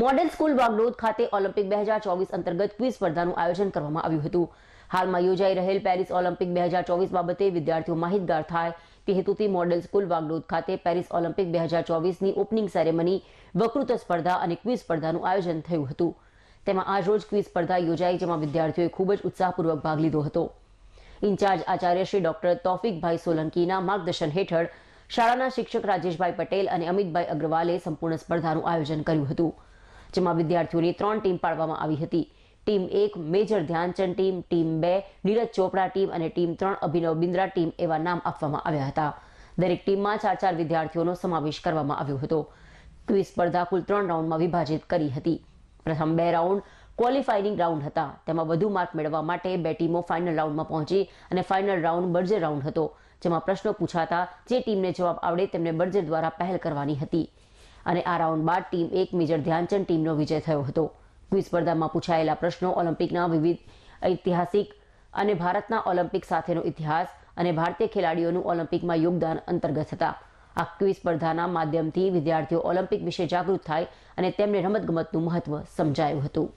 Model school Vagdod ખાતે Olympic બે હજાર ચોવીસ અંતર્ગત ક્વિઝ સ્પર્ધાનું આયોજન કરવામાં આવ્યું હતું. હાલમાં યોજાઈ રહેલ પેરિસ ઓલિમ્પિક બે હજાર ચોવીસ બાબતે વિદ્યાર્થીઓ માહિતગાર થાય તે હેતુથી મોડેલ સ્કૂલ વાગડોદ ખાતે પેરિસ ઓલિમ્પિક બે હજાર ચોવીસની ઓપનિંગ સેરેમની, વકૃત્વ સ્પર્ધા અને ક્વિઝ સ્પર્ધાનું આયોજન થયું હતું. તેમાં આજરોજ ક્વિઝ સ્પર્ધા યોજાઈ જેમાં વિદ્યાર્થીઓએ ખૂબ જ ઉત્સાહપૂર્વક ભાગ લીધો હતો. ઇન્ચાર્જ આચાર્ય શ્રી ડોક્ટર તોફિકભાઈ સોલંકીના માર્ગદર્શન હેઠળ શાળાના શિક્ષક રાજેશભાઈ પટેલ અને અમિતભાઈ અગ્રવાલે સંપૂર્ણ સ્પર્ધાનું આયોજન કર્યું હતું. જેમાં વિદ્યાર્થીઓની ત્રણ ટીમ પાડવામાં આવી હતી. ટીમ એક મેજર ધ્યાનચંદ ટીમ ટીમ બે નીરજ ચોપડા ટીમ અને ટીમ ત્રણ અભિનવ બિન્દ્રા ટીમ એવા નામ આપવામાં આવ્યા હતા. દરેક ટીમમાં ચાર ચાર વિદ્યાર્થીઓનો સમાવેશ કરવામાં આવ્યો હતો. ક્વિઝ સ્પર્ધા કુલ ત્રણ રાઉન્ડમાં વિભાજિત કરી હતી. પ્રથમ બે રાઉન્ડ ક્વોલિફાઇંગ રાઉન્ડ હતા. તેમાં વધુ માર્ક મેળવવા માટે બે ટીમો ફાઇનલ રાઉન્ડમાં પહોંચી અને ફાઇનલ રાઉન્ડ બર્જર રાઉન્ડ હતો. જેમાં પ્રશ્નો પૂછાતા જે ટીમને જવાબ આવડે તેમને બર્જર દ્વારા પહેલ કરવાની હતી. અને આ રાઉન્ડ બાદ ટીમ એક મેજર ધ્યાનચંદ ટીમનો વિજય થયો હતો. ક્વિઝ સ્પર્ધામાં પૂછાયેલા પ્રશ્નો ઓલિમ્પિકના વિવિધ ઐતિહાસિક અને ભારતના ઓલિમ્પિક સાથેનો ઇતિહાસ અને ભારતીય ખેલાડીઓનું ઓલિમ્પિકમાં યોગદાન અંતર્ગત હતા. આ ક્વિઝ સ્પર્ધાના માધ્યમથી વિદ્યાર્થીઓ ઓલિમ્પિક વિશે જાગૃત થાય અને તેમને રમતગમતનું મહત્વ સમજાયું હતું.